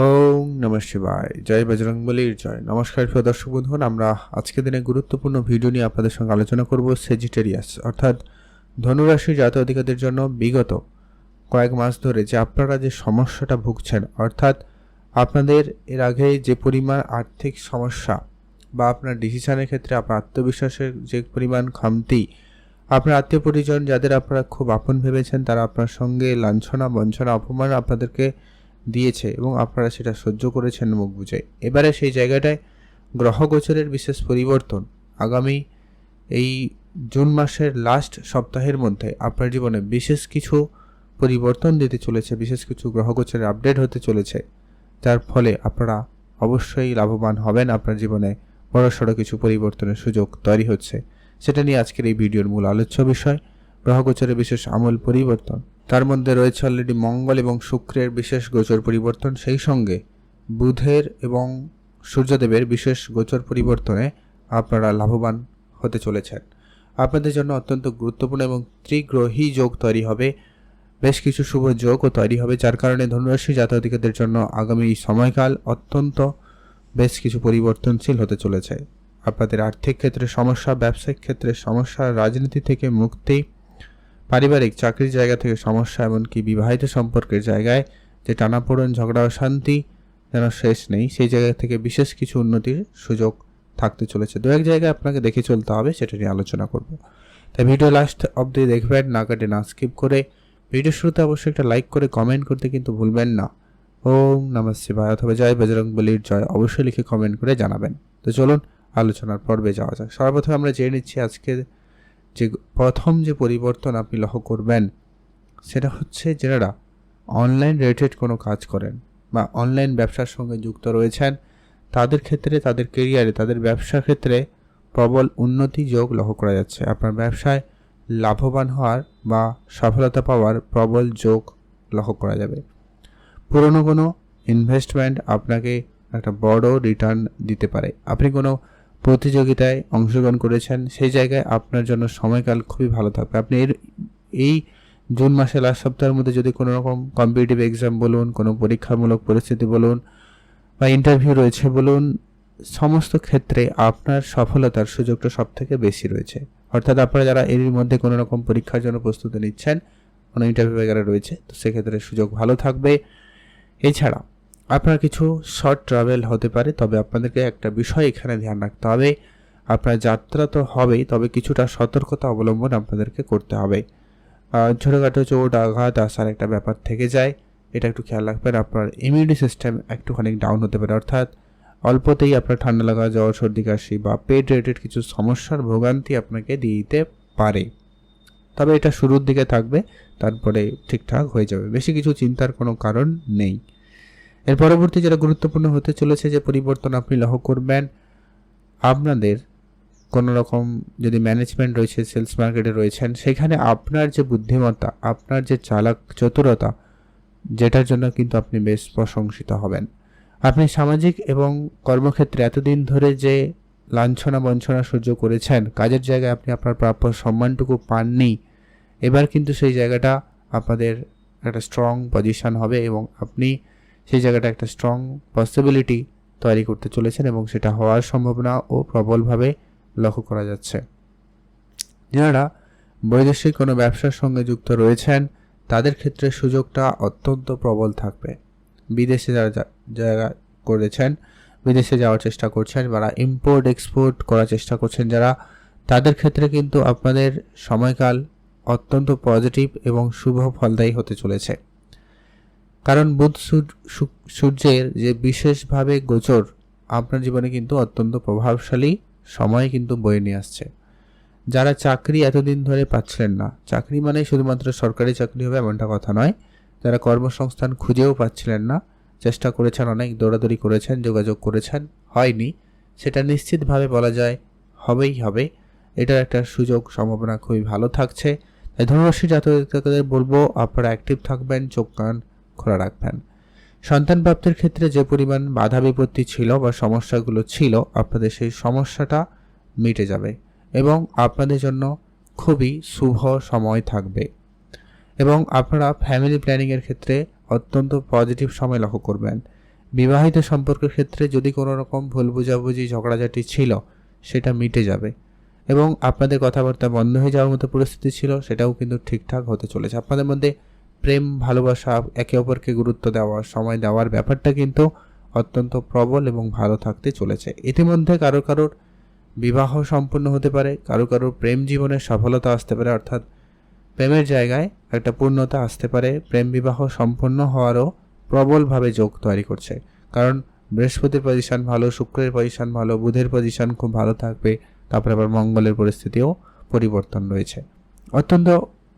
ওম নম শিবায়। জয় বজরংবলির জয়। নমস্কার, প্রিয় দর্শক বন্ধুগণ, আমরা আজকে দিনে গুরুত্বপূর্ণ ভিডিও নিয়ে আপনাদের সঙ্গে আলোচনা করব সেজিটেরিয়াস অর্থাৎ ধনুরাশি জাতীয় অধিকারীদের জন্য বিগত কয়েক মাস ধরে যে আপনারা যে সমস্যাটা ভুগছেন, অর্থাৎ আপনাদের এর আগে যে পরিমাণ আর্থিক সমস্যা বা আপনার ডিসিশনের ক্ষেত্রে আপনার আত্মবিশ্বাসের যে পরিমাণ খামতি, আপনার আত্মীয় পরিজন যাদের আপনারা খুব আপন ভেবেছেন, তারা আপনার সঙ্গে লাঞ্ছনা বঞ্চনা অপমান আপনাদেরকে দিয়েছে এবং আপনারা সেটা সহ্য করেছেন মুখ বুঝে এবারে সেই জায়গাটায় গ্রহগোচরের বিশেষ পরিবর্তন। আগামী এই জুন মাসের লাস্ট সপ্তাহের মধ্যে আপনার জীবনে বিশেষ কিছু পরিবর্তন দিতে চলেছে, বিশেষ কিছু গ্রহগোচরের আপডেট হতে চলেছে। যার ফলে আপনারা অবশ্যই লাভবান হবেন, আপনার জীবনে বড়সড় কিছু পরিবর্তনের সুযোগ তৈরি হচ্ছে। সেটা নিয়ে আজকের এই ভিডিওর মূল আলোচ্য বিষয় গ্রহগোচরের বিশেষ আমূল পরিবর্তন। তার মধ্যে রয়েছে অলরেডি মঙ্গল এবং শুক্রের বিশেষ গোচর পরিবর্তন। সেই সঙ্গে বুধের এবং সূর্যদেবের বিশেষ গোচর পরিবর্তনে আপনারা লাভবান হতে চলেছেন। আপনাদের জন্য অত্যন্ত গুরুত্বপূর্ণ এবং ত্রিগ্রহী যোগ তৈরি হবে। বেশ কিছু শুভ যোগও তৈরি হবে, যার কারণে ধনুরাশি জাতকদের জন্য আগামী সময়কাল অত্যন্ত বেশ কিছু পরিবর্তনশীল হতে চলেছে। আপনাদের আর্থিক ক্ষেত্রে সমস্যা, ব্যবসায়িক ক্ষেত্রে সমস্যা, রাজনীতি থেকে মুক্তি পারিবারিক চাকরির জায়গা থেকে সমস্যা এমনকি বিবাহিত সম্পর্কের জায়গায় যে টানাপোড়েন, ঝগড়া অশান্তি যেন শেষ নেই, সেই জায়গা থেকে বিশেষ কিছু উন্নতির সুযোগ থাকতে চলেছে। দু এক জায়গায় আপনাকে দেখে চলতে হবে, সেটা নিয়ে আলোচনা করব। তাই ভিডিও লাস্ট অবধি দেখবেন, না কাটে না স্কিপ করে। ভিডিও শুরুতে অবশ্যই একটা লাইক করে কমেন্ট করতে কিন্তু ভুলবেন না। ওম নমঃ শিবায় অথবা জয় বজরং বলির জয় অবশ্যই লিখে কমেন্ট করে জানাবেন। তো চলুন, আলোচনার পর্বে যাওয়া যাক। সর্বপ্রথমে আমরা জেনে নিচ্ছি আজকে যে প্রথম যে পরিবর্তন আপনি লক্ষ্য করবেন, সেটা হচ্ছে যারা অনলাইন রিলেটেড কোনো কাজ করেন বা অনলাইন ব্যবসার সঙ্গে যুক্ত রয়েছেন, তাদের ক্ষেত্রে, তাদের কেরিয়ারে তাদের ব্যবসার ক্ষেত্রে প্রবল উন্নতি যোগ লক্ষ্য করা যাচ্ছে। আপনার ব্যবসায় লাভবান হওয়ার বা সফলতা পাওয়ার প্রবল যোগ লক্ষ্য করা যাবে। পুরনো কোনো ইনভেস্টমেন্ট আপনাকে একটা বড় রিটার্ন দিতে পারে। আপনি কোনো প্রতিযোগিতায় অংশগ্রহণ করেছেন, সেই জায়গায় আপনার জন্য সময়কাল খুবই ভালো থাকবে। আপনি এর, এই জুন মাসে লাস্ট সপ্তাহের মধ্যে যদি কোনো রকম কম্পিটিটিভ এক্সাম বলুন, কোনো পরীক্ষামূলক পরিস্থিতি বলুন বা ইন্টারভিউ রয়েছে বলুন, সমস্ত ক্ষেত্রে আপনার সফলতার সুযোগটা সব থেকে বেশি রয়েছে। অর্থাৎ আপনারা যারা এর মধ্যে কোনো রকম পরীক্ষার জন্য প্রস্তুতি নিচ্ছেন, কোনো ইন্টারভিউ বগেরা রয়েছে, তো সেক্ষেত্রে সুযোগ ভালো থাকবে। এছাড়া আপনার কিছু শর্ট ট্রাভেল হতে পারে, তবে আপনাদেরকে একটা বিষয় এখানে ধ্যান রাখতে হবে। আপনার যাত্রা তো হবেই, তবে কিছুটা সতর্কতা অবলম্বন আপনাদেরকে করতে হবে। ছোটোখাটো চোট, আঘাত, আসার একটা ব্যাপার থেকে যায়। এটা একটু খেয়াল রাখবেন, আপনার ইমিউনিটি সিস্টেম একটুখানি ডাউন হতে পারে। অর্থাৎ অল্পতেই আপনার ঠান্ডা লাগা, জ্বর, সর্দি, কাশি বা পেট রিলেটেড কিছু সমস্যার ভোগান্তি আপনাকে দিয়ে দিতে পারে। তবে এটা শুরুর দিকে থাকবে, তারপরে ঠিকঠাক হয়ে যাবে। বেশি কিছু চিন্তার কোনো কারণ নেই। এর পরবর্তী যেটা গুরুত্বপূর্ণ হতে চলেছে যে পরিবর্তন আপনি লক্ষ্য করবেন, আপনাদের কোনো রকম যদি ম্যানেজমেন্ট রয়েছে সেলস মার্কেটে রয়েছেন, সেখানে আপনার যে বুদ্ধিমত্তা, আপনার যে চালাক চতুরতা, যেটার জন্য কিন্তু আপনি বেশ প্রশংসিত হবেন। আপনি সামাজিক এবং কর্মক্ষেত্রে এতদিন ধরে যে লাঞ্ছনা বঞ্চনা সহ্য করেছেন, কাজের জায়গায় আপনি আপনার প্রাপ্য সম্মানটুকু পাননি, এবার কিন্তু সেই জায়গাটা আপনাদের একটা স্ট্রং পজিশন হবে এবং আপনি সেই জায়গাটা একটা স্ট্রং পসিবিলিটি তৈরি করতে চলেছেন এবং সেটা হওয়ার সম্ভাবনা ও প্রবলভাবে লক্ষ্য করা যাচ্ছে। যারা বৈদেশিক কোনো ব্যবসার সঙ্গে যুক্ত রয়েছেন, তাদের ক্ষেত্রে সুযোগটা অত্যন্ত প্রবল থাকবে। বিদেশে যারা যারা করেছেন, বিদেশে যাওয়ার চেষ্টা করছেন যারা ইম্পোর্ট এক্সপোর্ট করার চেষ্টা করছেন, যারা, তাদের ক্ষেত্রে কিন্তু আপনাদের সময়কাল অত্যন্ত পজিটিভ এবং শুভ ফলদায়ী হতে চলেছে। কারণ বুধ সূর্যের যে বিশেষভাবে গোচর, আপনার জীবনে কিন্তু অত্যন্ত প্রভাবশালী সময় কিন্তু বয়ে নিয়ে আসছে। যারা চাকরি এতদিন ধরে পাচ্ছিলেন না, চাকরি মানে শুধুমাত্র সরকারি চাকরি হবে এমনটা কথা নয়, যারা কর্মসংস্থান খুঁজেও পাচ্ছিলেন না, চেষ্টা করেছেন অনেক, দৌড়াদৌড়ি করেছেন, যোগাযোগ করেছেন, হয়নি, সেটা নিশ্চিতভাবে বলা যায় হবেই হবে। এটার একটা সুযোগ, সম্ভাবনা খুবই ভালো থাকছে। তাই ধনুরাশি জাতকদের বলব, আপনারা অ্যাক্টিভ থাকবেন, চোখ কান খোলা রাখবেন। সন্তান প্রাপ্তির ক্ষেত্রে যে পরিমাণ বাধা বিপত্তি ছিল বা সমস্যাগুলো ছিল, আপনাদের সেই সমস্যাটা মিটে যাবে এবং আপনাদের জন্য খুবই শুভ সময় থাকবে। এবং আপনারা ফ্যামিলি প্ল্যানিংয়ের ক্ষেত্রে অত্যন্ত পজিটিভ সময় লক্ষ্য করবেন। বিবাহিত সম্পর্কের ক্ষেত্রে যদি কোনো রকম ভুল বোঝাবুঝি, ঝগড়াঝাটি ছিল, সেটা মিটে যাবে এবং আপনাদের কথাবার্তা বন্ধ হয়ে যাওয়ার মতো পরিস্থিতি ছিল, সেটাও কিন্তু ঠিকঠাক হতে চলেছে। আপনাদের মধ্যে প্রেম, ভালোবাসা, একে অপরকে গুরুত্ব দেওয়া, সময় দেওয়ার ব্যাপারটা কিন্তু অত্যন্ত প্রবল এবং ভালো থাকতে চলেছে। ইতিমধ্যে কারও কারোর বিবাহ সম্পূর্ণ হতে পারে, কারও কারও প্রেম জীবনে সফলতা আসতে পারে, অর্থাৎ প্রেমের জায়গায় একটা পূর্ণতা আসতে পারে। প্রেম বিবাহ সম্পন্ন হওয়ারও প্রবলভাবে যোগ তৈরি করছে। কারণ বৃহস্পতির পজিশন ভালো, শুক্রের পজিশন ভালো, বুধের পজিশন খুব ভালো থাকবে, তারপরে আবার মঙ্গলের পরিস্থিতিও পরিবর্তন রয়েছে। অত্যন্ত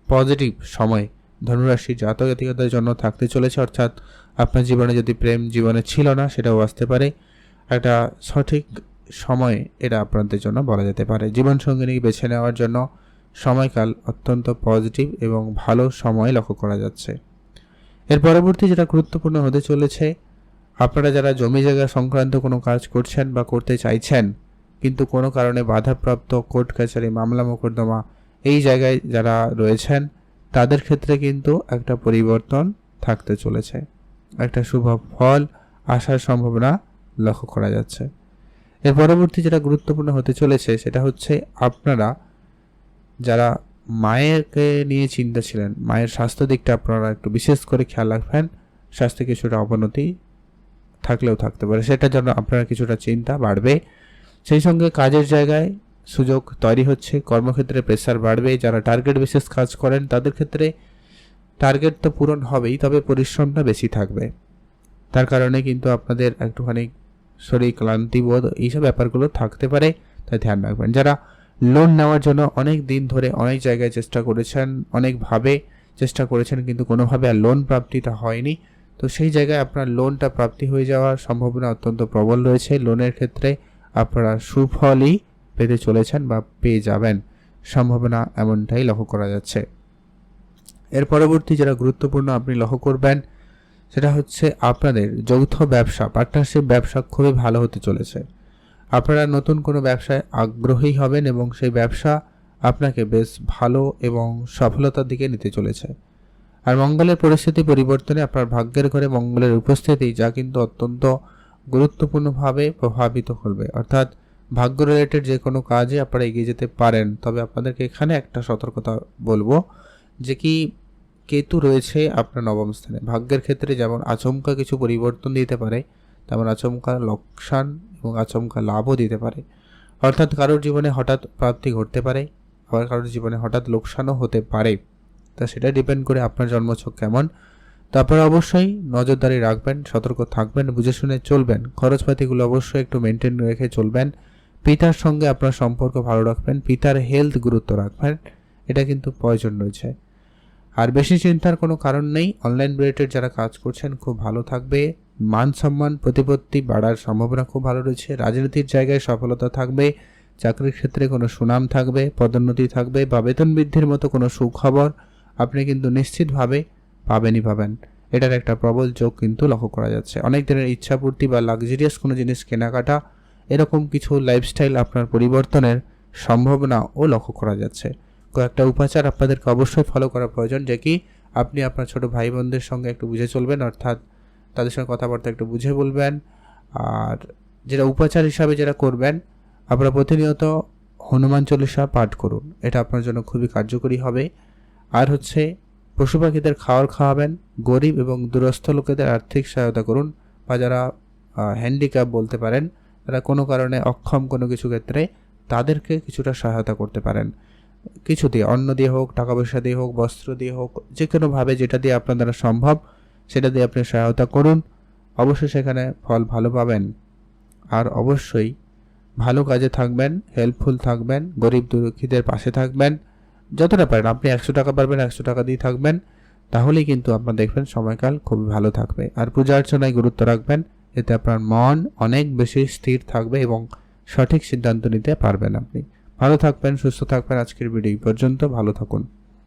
পজিটিভ সময় ধনুরাশি জাতক জন্য থাকতে চলেছে, অর্থাৎ আপনার জীবনে যদি প্রেম জীবনে ছিল না, সেটাও আসতে পারে। একটা সঠিক সময় এটা আপনাদের জন্য বলা যেতে পারে। জীবনসঙ্গিনী বেছে নেওয়ার জন্য সময়কাল অত্যন্ত পজিটিভ এবং ভালো সময় লক্ষ্য করা যাচ্ছে। এর পরবর্তী যেটা গুরুত্বপূর্ণ হতে চলেছে, আপনারা যারা জমি জায়গা সংক্রান্ত কোনো কাজ করছেন বা করতে চাইছেন, কিন্তু কোনো কারণে বাধাপ্রাপ্ত কোর্ট কাছারি মামলা মোকদ্দমা এই জায়গায় যারা রয়েছেন তাদের ক্ষেত্রে কিন্তু একটা পরিবর্তন থাকতে চলেছে। একটা শুভ ফল আসার সম্ভাবনা লক্ষ্য করা যাচ্ছে। এর পরবর্তী যেটা গুরুত্বপূর্ণ হতে চলেছে সেটা হচ্ছে আপনারা যারা মায়েরকে নিয়ে চিন্তা ছিলেন, মায়ের স্বাস্থ্য দিকটা আপনারা একটু বিশেষ করে খেয়াল রাখবেন, স্বাস্থ্যে কিছুটা অবনতি থাকলেও থাকতে পারে। সেটার জন্য আপনারা কিছুটা চিন্তা বাড়বে। সেই সঙ্গে কাজের জায়গায় সুযোগ তৈরি হচ্ছে। কর্মক্ষেত্রে প্রেসার বাড়বে, যারা টার্গেট বিশেষ কাজ করেন, তাদের ক্ষেত্রে টার্গেট তো পূরণ হবেই, তবে পরিশ্রমটা বেশি থাকবে। তার কারণে কিন্তু আপনাদের একটুখানি শরীর ক্লান্তি বোধ, এইসব ব্যাপারগুলো থাকতে পারে, তাই ধ্যান রাখবেন। যারা লোন নেওয়ার জন্য অনেক দিন ধরে অনেক জায়গায় চেষ্টা করেছেন, অনেকভাবে চেষ্টা করেছেন, কিন্তু কোনোভাবে আর লোন প্রাপ্তিটা হয়নি, তো সেই জায়গায় আপনার লোনটা প্রাপ্তি হয়ে যাওয়ার সম্ভাবনা অত্যন্ত প্রবল রয়েছে। লোনের ক্ষেত্রে আপনারা সুফলই পেতে চলেছেন বা পেয়ে যাবেন। সম্ভাবনা এমনটাই লক্ষ্য করা যাচ্ছে। এর পরবর্তী যেটা গুরুত্বপূর্ণ আপনি লক্ষ্য করবেন, সেটা হচ্ছে আপনাদের যৌথ ব্যবসা পার্টনারশিপ ব্যবসা খুবই ভালো হতে চলেছে। আপনারা নতুন কোনো ব্যবসায় আগ্রহী হবেন এবং সেই ব্যবসা আপনাকে বেশ ভালো এবং সফলতার দিকে নিতে চলেছে। আর মঙ্গলের পরিস্থিতি পরিবর্তনে আপনার ভাগ্যের ঘরে মঙ্গলের উপস্থিতি যা কিন্তু অত্যন্ত গুরুত্বপূর্ণভাবে প্রভাবিত করবে। অর্থাৎ ভাগ্য রিলেটেড যে কোনো কাজে আপনারা এগিয়ে যেতে পারেন। তবে আপনাদেরকে এখানে একটা সতর্কতা বলব যে কি কেতু রয়েছে আপনার নবম স্থানে। ভাগ্যের ক্ষেত্রে যেমন আচমকা কিছু পরিবর্তন দিতে পারে, তেমন আচমকা লোকসান এবং আচমকা লাভও দিতে পারে। অর্থাৎ কারোর জীবনে হঠাৎ প্রাপ্তি ঘটতে পারে, আবার কারোর জীবনে হঠাৎ লোকসানও হতে পারে। তা সেটা ডিপেন্ড করে আপনার জন্মছক কেমন। তারপরে অবশ্যই নজরদারি রাখবেন, সতর্ক থাকবেন, বুঝে শুনে চলবেন। খরচপাতিগুলো অবশ্যই একটু মেনটেন রেখে চলবেন। পিতার সঙ্গে আপনার সম্পর্ক ভালো রাখবেন, পিতার হেলথ গুরুত্ব রাখবেন, এটা কিন্তু প্রয়োজন রয়েছে। আর বেশি চিন্তার কোনো কারণ নেই অনলাইন রিলেটেড যারা কাজ করছেন খুব ভালো থাকবে, মান সম্মান, প্রতিপত্তি বাড়ার সম্ভাবনা খুব ভালো রয়েছে, রাজনীতির জায়গায় সফলতা থাকবে, চাকরির ক্ষেত্রে কোনো সুনাম থাকবে, পদোন্নতি থাকবে বা বেতন বৃদ্ধির মতো কোনো সুখবর আপনি কিন্তু নিশ্চিতভাবে পাবেনই পাবেন। এটার একটা প্রবল যোগ কিন্তু লক্ষ্য করা যাচ্ছে। অনেক দিনের ইচ্ছাপূর্তি বা লাক্সারিয়াস কোনো জিনিস কেনাকাটা এরকম কিছু লাইফস্টাইল আপনার পরিবর্তনের সম্ভাবনাও লক্ষ্য করা যাচ্ছে। কয়েকটা উপাচার আপনাদেরকে অবশ্যই ফলো করা প্রয়োজন, যে কি আপনি আপনার ছোট ভাই বোনদের সঙ্গে একটু বুঝে চলবেন, অর্থাৎ তাদের সঙ্গে কথাবার্তা একটু বুঝে বলবেন। আর যেটা উপাচার হিসাবে যেটা করবেন, আপনারা প্রতিনিয়ত হনুমান চল্লিশা পাঠ করুন, এটা আপনার জন্য খুবই কার্যকরী হবে। আর হচ্ছে পশু পাখিদের খাওয়ার খাওয়াবেন, গরিব এবং দূরস্থ লোকেদের আর্থিক সহায়তা করুন, বা যারা হ্যান্ডিক্যাপ বলতে পারেন তারা কোনো কারণে অক্ষম কোনো কিছু ক্ষেত্রে তাদেরকে কিছুটা সহায়তা করতে পারেন। কিছু দিয়ে, অন্ন দিয়ে হোক, টাকা পয়সা দিয়ে হোক, বস্ত্র দিয়ে হোক যে কোনোভাবে যেটা দিয়ে আপনার দ্বারা সম্ভব, সেটা দিয়ে আপনি সহায়তা করুন। অবশ্যই সেখানে ফল ভালো পাবেন। আর অবশ্যই ভালো কাজে থাকবেন হেল্পফুল থাকবেন, গরিব দুঃখীদের পাশে থাকবেন। যতটা পারেন, আপনি একশো টাকা পারবেন, একশো টাকা দিয়ে থাকবেন। তাহলেই কিন্তু আপনার দেখবেন সময়কাল খুবই ভালো থাকবে। আর পূজা অর্চনায় গুরুত্ব রাখবেন। এতে আপনার মন অনেক বেশি স্থির থাকবে এবং সঠিক সিদ্ধান্ত নিতে পারবেন আপনি। ভালো থাকবেন, সুস্থ থাকবেন। আজকের ভিডিও পর্যন্ত। ভালো থাকুন।